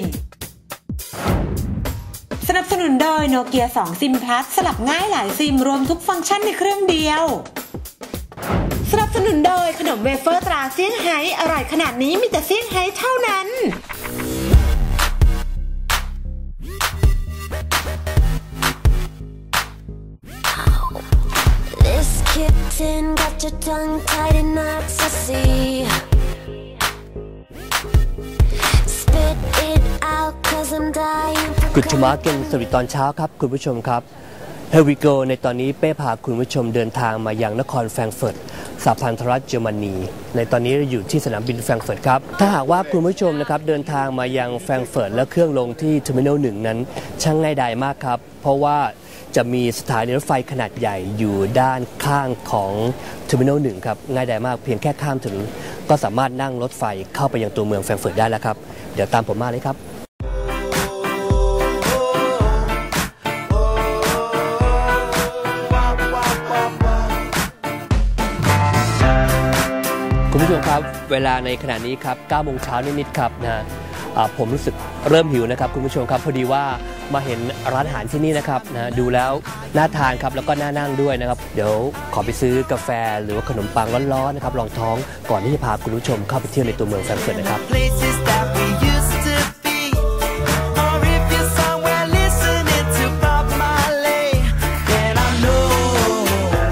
น สนับสนุนโดยโนเกีย2ซิมพลัสสลับง่ายหลายซิมรวมทุกฟังก์ชันในเครื่องเดียว สนับสนุนโดยขนมเวเฟอร์ตราเซี่ยงไฮ้อร่อยขนาดนี้มีแต่เซี่ยงไฮ้เท่านั้น kitten got your tongue tied in knots, I see. กุชมาเกนสวัสดีตอนเช้าครับคุณผู้ชมครับ Here we go ในตอนนี้เป้พาคุณผู้ชมเดินทางมายังนครแฟรงเฟิร์ตสหพันธรัฐเยอรมนี ในตอนนี้เราอยู่ที่สนามบินแฟรงเฟิร์ตครับ ถ้าหากว่าคุณผู้ชมนะครับเดินทางมายังแฟรงเฟิร์ตแล้วเครื่องลงที่เทอร์มินอลหนึ่งนั้น ช่างง่ายดายมากครับ เพราะว่าจะมีสถานีรถไฟขนาดใหญ่อยู่ด้านข้างของเทอร์มินอลหนึ่งครับ ง่ายดายมากเพียงแค่ข้ามถนนก็สามารถนั่งรถไฟเข้าไปยังตัวเมืองแฟรงเฟิร์ตได้แล้วครับ เดี๋ยวตามผมมาเลยครับ ผู้ชมครับเวลาในขณะนี้ครับ9โมงเช้านิดๆครับนะผมรู้สึกเริ่มหิวนะครับคุณผู้ชมครับพอดีว่ามาเห็นร้านอาหารที่นี่นะครับนะดูแล้วน่าทานครับแล้วก็น่านั่งด้วยนะครับ เดี๋ยวขอไปซื้อกาแฟหรือว่าขนมปังร้อนๆนะครับรองท้องก่อนที่จะพาคุณผู้ชมเข้าไปเที่ยวในตัวเมืองแฟรงก์เฟิร์ตนะครับ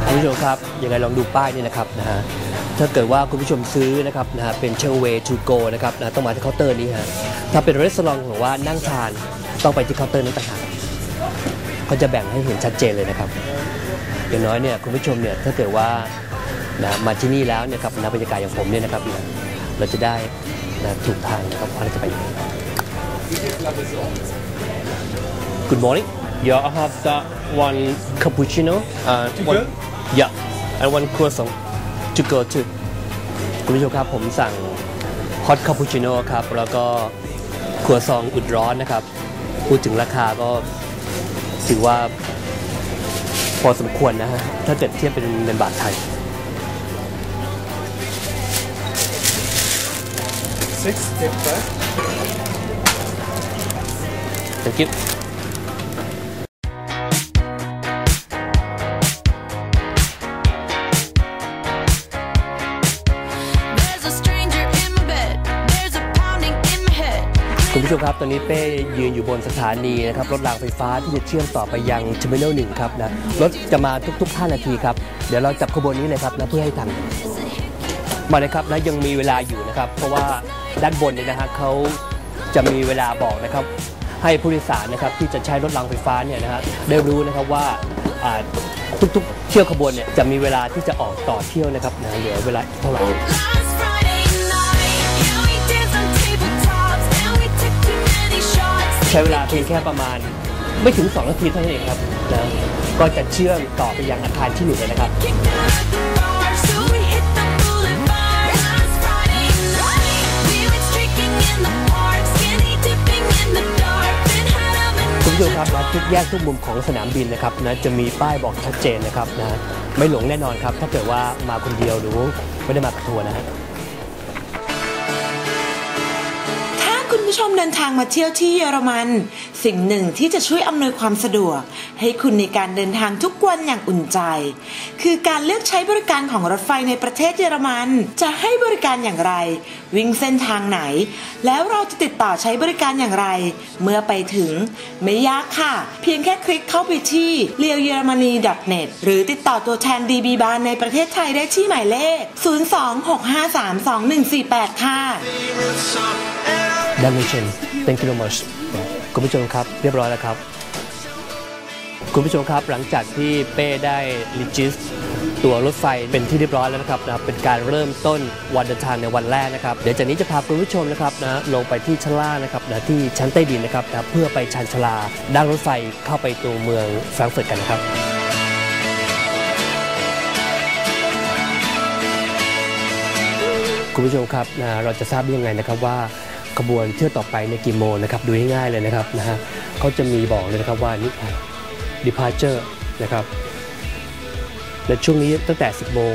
คุณผู้ชมครับยังไงลองดูป้ายนี่นะครับนะฮะ ถ้าเกิดว่าคุณผู้ชมซื้อนะครับนะฮะเป็นเชลเวทูโกนะครับนะต้องมาที่เคาน์เตอร์นี้ฮะถ้าเป็นรีสอร์ทหรือว่านั่งทานต้องไปที่เคาน์เตอร์นี้ต่างหากเขาจะแบ่งให้เห็นชัดเจนเลยนะครับ อย่างน้อยเนี่ยคุณผู้ชมเนี่ยถ้าเกิดว่านะมาที่นี่แล้วเนี่ยครับนะบรรยากาศอย่างผมเนี่ยนะครับนะเราจะได้นะถูกทางนะครับว่าเราจะไปยังไง Good morning. Yeah, I have that one cappuccino. Uh, one, Yeah, and one croissant to go to. คุณผู้ชมครับผมสั่งฮอตคาปูชิโน่ครับ แล้วก็ครัวซองอุ่นร้อนนะครับ พูดถึงราคาก็ถือว่าพอสมควรนะฮะ ถ้าเกิดเทียบเป็นเงินบาทไทย Six, take five. Thank you. ผู้ชมครับ ตอนนี้เป้ยืนอยู่บนสถานีนะครับรถรางไฟฟ้าที่จะเชื่อมต่อไปยังเทอร์มินอลหนึ่งครับนะรถจะมาทุกๆ 5 นาทีครับ เดี๋ยวเราจับขบวนนี้เลยครับนะเพื่อให้ทันมาเลยครับนะยังมีเวลาอยู่นะครับ เพราะว่าด้านบนเนี่ยนะฮะเขาจะมีเวลาบอกนะครับ ให้ผู้โดยสารนะครับที่จะใช้รถรางไฟฟ้าเนี่ยนะฮะได้รู้นะครับว่าอ่าทุกๆเที่ยวขบวนเนี่ยจะมีเวลาที่จะออกต่อเที่ยวนะครับนะเหลือเวลาเท่าไหร่ ใช้เวลาเพียงแค่ประมาณไม่ถึง 2 นาทีเท่านั้นเองครับนะก็จะเชื่อมต่อไปยังอาคารที่หนึ่งเลยนะครับ คุณผู้ชมครับนะทุกแยกทุกมุมของสนามบินนะครับนะจะมีป้ายบอกชัดเจนนะครับนะไม่หลงแน่นอนครับ ถ้าเกิดว่ามาคนเดียวหรือไม่ได้มากับทัวร์นะฮะ ผู้ชมเดินทางมาเที่ยวที่เยอรมัน สิ่งหนึ่งที่จะช่วยอำนวยความสะดวก ให้คุณในการเดินทางทุกวันอย่างอุ่นใจ คือการเลือกใช้บริการของรถไฟในประเทศเยอรมัน จะให้บริการอย่างไร วิ่งเส้นทางไหน แล้วเราจะติดต่อใช้บริการอย่างไร เมื่อไปถึง ไม่ยากค่ะ เพียงแค่คลิกเข้าไปที่ r e a l g e r m a n y net หรือติดต่อตัวแทน DB บานในประเทศไทยได้ที่หมายเลข 026532148 ค่ะ ดังเชน thank you very much คุณผู้ชมครับเรียบร้อยแล้วครับ คุณผู้ชมครับหลังจากที่เป้ได้ลิจิสตัวรถไฟเป็นที่เรียบร้อยแล้วนะครับนะเป็นการเริ่มต้นวันเดินทางในวันแรกนะครับ เดี๋ยวจากนี้จะพาคุณผู้ชมนะครับนะลงไปที่ชั้นล่างนะครับนะที่ชั้นใต้ดินนะครับนะเพื่อไปชันชลาด้านรถไฟเข้าไปตัวเมืองแฟรงก์เฟิร์ตกันนะครับคุณผู้ชมครับนะเราจะทราบได้ยังไงนะครับว่า ขบวนเที่ยวต่อไปในกี่โมงนะครับดูง่ายๆเลยนะครับนะฮะเขาจะมีบอกเลยนะครับว่านี่ departure นะครับในช่วงนี้ตั้งแต่ 10 โมง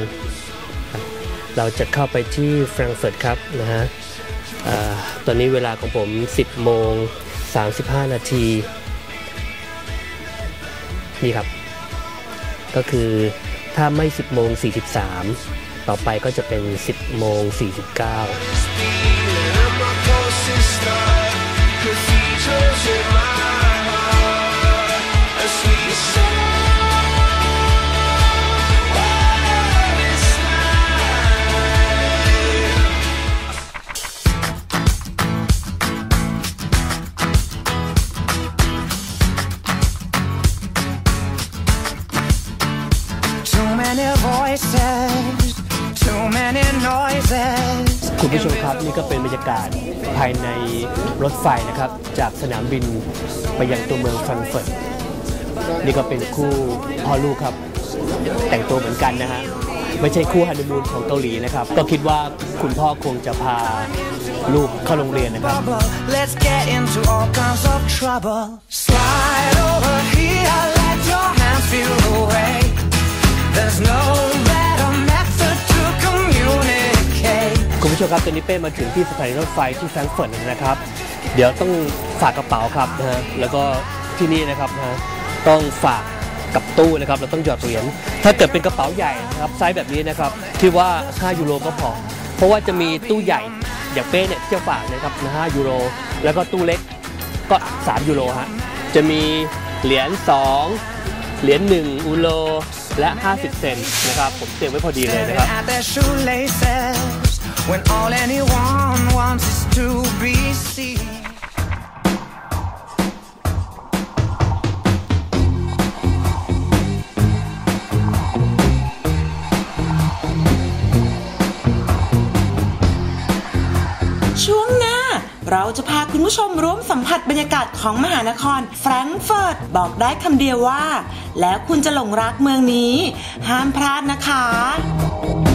เราจะเข้าไปที่แฟรงก์เฟิร์ตครับนะฮะตอนนี้เวลาของผม 10 โมง 35 นาทีนี่ครับ ก็คือถ้าไม่ 10 โมง 43 ต่อไปก็จะเป็น 10 โมง 49 Too many voices, too many noises. คุณผู้ชมครับนี่ก็เป็นบรรยากาศภายในรถไฟนะครับ จากสนามบินไปยังตัวเมืองแฟรงเฟิร์ตนี่ก็เป็นคู่พ่อลูกครับ แต่งตัวเหมือนกันนะฮะไม่ใช่คู่ฮันนีมูนของเกาหลีนะครับ ก็คิดว่าคุณพ่อคงจะพาลูกเข้าโรงเรียนนะครับ Let's get into all kinds of trouble. Slide over here, let your hands feel ผู้ชมครับตอนนี้เป้มาถึงที่สถานีรถไฟที่แฟรงก์เฟิร์ตนะครับ เดี๋ยวต้องฝากกระเป๋าครับนะฮะแล้วก็ที่นี่นะครับนะฮะต้องฝากกับตู้นะครับเราต้องหยอดเหรียญถ้าเกิดเป็นกระเป๋าใหญ่นะครับไซส์แบบนี้นะครับที่ว่า 5 ยูโรก็พอ เพราะว่าจะมีตู้ใหญ่อย่างเป้เนี่ยที่จะฝากนะครับนะ5ยูโร แล้วก็ตู้เล็กก็ 3 ยูโรฮะจะมีเหรียญ2เหรียญ1อูโรและ 50 เซนนะครับผมเตรียมไว้พอดีเลยนะครับ when all anyone wants is to be seen. ช่วงหน้าเราจะพาคุณผู้ชมร่วมสัมผัสบรรยากาศของมหานครแฟรงก์เฟิร์ตบอกได้คำเดียวว่า แล้วคุณจะหลงรักเมืองนี้ ห้ามพลาดนะคะ